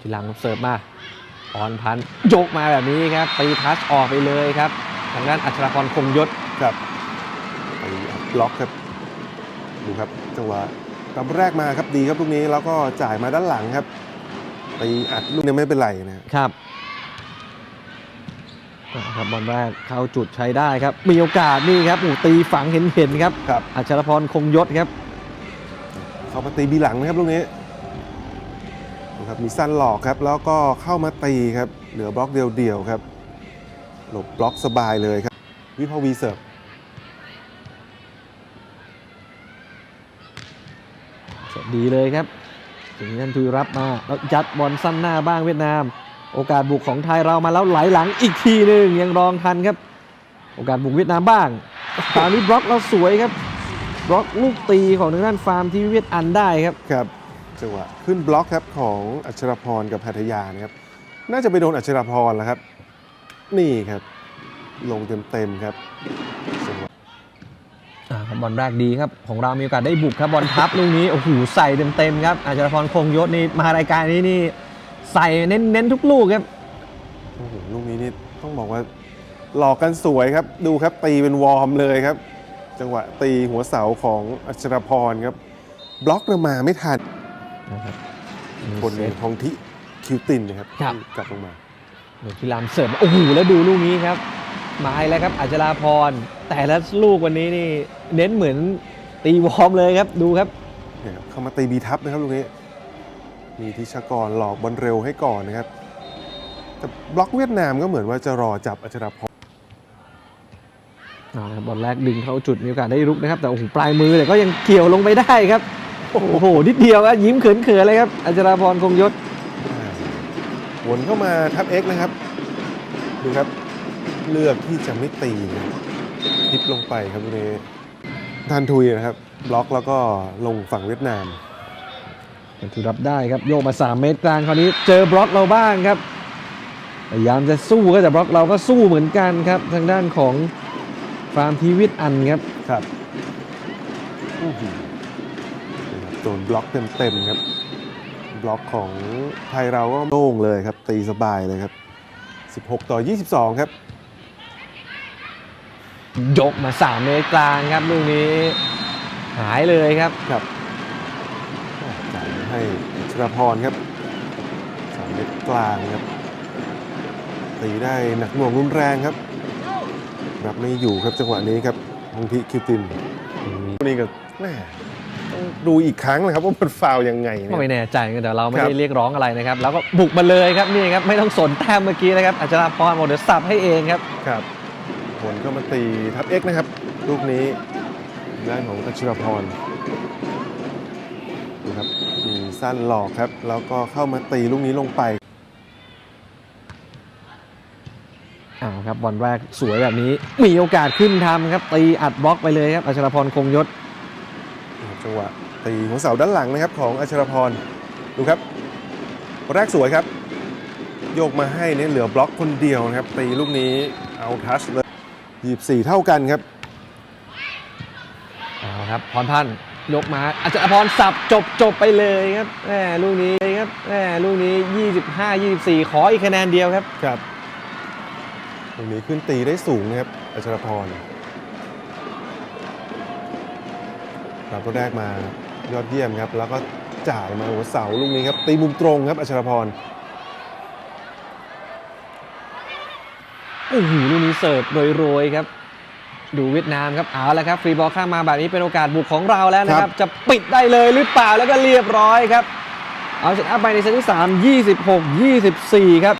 ทีหลังเสิร์ฟมาพรพันธ์ยกมาแบบนี้ครับตีทัชออกไปเลยครับทางด้านอัชรพรคงยศครับไปอัดบล็อกครับดูครับจังหวะตำแรกมาครับดีครับลูกนี้แล้วก็จ่ายมาด้านหลังครับไปอัดลูกนี้ไม่เป็นไรนะครับครับอ่าครับบอลแรกเข้าจุดใช้ได้ครับ มีโอกาสนี่ครับโอ้ตีฝังเห็นเห็นๆครับครับอัชรพรคงยศครับ เข้ามาตีบีหลังนะครับลูกนี้ดู ครับมีสั้นหลอกครับ แล้วก็เข้ามาตีครับ เหลือบล็อกเดียวๆครับ หลบบล็อกสบายเลยครับ วิภาวีเสิร์ฟดีเลยครับถึงนั้นทุยรับมาแล้วยัดบอลสั้นหน้าบ้างเวียดนาม โอกาสบุกของไทยเรามาแล้วไหลหลังอีกทีหนึ่งยังรองทันครับ โอกาสบุกเวียดนามบ้างคราวนี้บล็อกเราสวยครับบล็อกลูกตีของทางด้านฟาร์มที่เวียดอันได้ครับครับ จังหวะขึ้นบล็อกครับของอัชรพรกับพัทยานะครับ น่าจะไปโดนอัชรพรแล้วครับ นี่ครับ ลงเต็มๆครับจังหวะอ่าครับบอลแรกดีครับ ของเรามีโอกาสได้บุกครับบอลทับลูกนี้โอ้โหใส่เต็มๆครับอาจารพรคงยศนี่มารายการนี้นี่ใส่เน้นๆทุกลูกครับโอ้โหลูกนี้นี่ต้องบอกว่าหลอกกันสวยครับ ดูครับตีเป็นวอร์มเลยครับ จังหวะตีหัวเสาของอัชรพรครับ บล็อกเนี่ยมาไม่ทัน นะครับคนเซฟทองทิคิวตินนะครับครับ ที่กลับลงมา หนุนพิรามเสิร์ฟมาโอ้โหแล้วดูลูกนี้ครับมาอีกแล้วครับอัจราพรแต่ละลูกวันนี้นี่เน้นเหมือนตีวอร์มเลยครับดูครับ เนี่ยครับเข้ามาตีบีทับนะครับลูกนี้ มีทิชกรหลอกบอลเร็วให้ก่อนนะครับ แต่บล็อกเวียดนามก็เหมือนว่าจะรอจับอัชรพรเอาละครับบอลแรกดึงเข้าจุดมีโอกาสได้รุกนะครับ แต่โอ้โหปลายมือแต่ก็ยังเกี่ยวลงไปได้ครับ โอ้โห นิดเดียวครับยิ้มเขินๆเลยครับอัจราพรคงยศอ่าวนเข้ามาทับเอ็กนะครับ ดูครับ เลือกที่จะไม่ตีนะครับพลิกลงไปครับลูกนี้ทันทุยนะครับ บล็อกแล้วก็ลงฝั่งเวียดนามถูกรับได้ครับโยกมา 3 เมตรกลางคราวนี้เจอบล็อกเราบ้างครับพยายามจะสู้ก็แต่บล็อกเราก็สู้เหมือนกันครับ ทางด้านของฟาร์มทีวิตอันครับครับ ดนบล็อกเต็มๆครับ บล็อกของไทยเราก็โล่งเลยครับ ตีสบายเลยครับ 16 ต่อ 22 ครับ ยกมา 3 เมตรกลางครับลูกนี้หายเลยครับครับจ่ายให้ชรพรครับสามเมตรกลางครับ ตีได้หนักหน่วงรุนแรงครับ รับไม่อยู่ครับจังหวะนี้ครับทองทิคิวตินนี่ก็แม่ต้อง ดูอีกครั้งนะครับว่ามันฟาวล์ยังไงเนี่ก็ยไม่แน่ใจกันแต่เราไม่ครับได้เรียกร้องอะไรนะครับ แล้วก็บุกมาเลยครับนี่ครับไม่ต้องสนแต้มเมื่อกี้นะครับอัจฉราพรบอกเดี๋ยวสับให้เองครับครับผลก็มาตีทับเอ็กนะครับลูกนี้ด้านของอัชรพรดูครับมีสั้นหลอกครับ แล้วก็เข้ามาตีลูกนี้ลงไปอ้าวครับบอลแรกสวยแบบนี้มีโอกาสขึ้นทำครับตีอัดบล็อกไปเลยครับอัชรพรคงยศ จังหวะตีหัวเสาด้านหลังนะครับของอัชรพรดูครับ แรกสวยครับ โยกมาให้เนี่ยเหลือบล็อกคนเดียวนะครับ ตีลูกนี้เอาทัชเลย24เท่ากันครับเอาครับพรพันธ์ยกมาอัจฉรพรสับจบจบไปเลยครับแหมลูกนี้ครับแหมลูกนี้ 25 24 ขออีกคะแนนเดียวครับครับตรงนี้ขึ้นตีได้สูงนะครับอัชรพร รับตัวแรกมายอดเยี่ยมครับ แล้วก็จ่ายมาหัวเสาลูกนี้ครับ ตีมุมตรงครับอัชรพรโอ้โหลูกนี้เสิร์ฟโรยๆครับ ดูเวียดนามครับเอาละครับฟรีบอลข้ามมาแบบนี้เป็นโอกาสบุกของเราแล้วนะคครัรับบจะปิดได้เลยหรือเปล่าแล้วก็เรียบร้อยครับ เอาชนะไปในเซตที่3 26 24 ครับ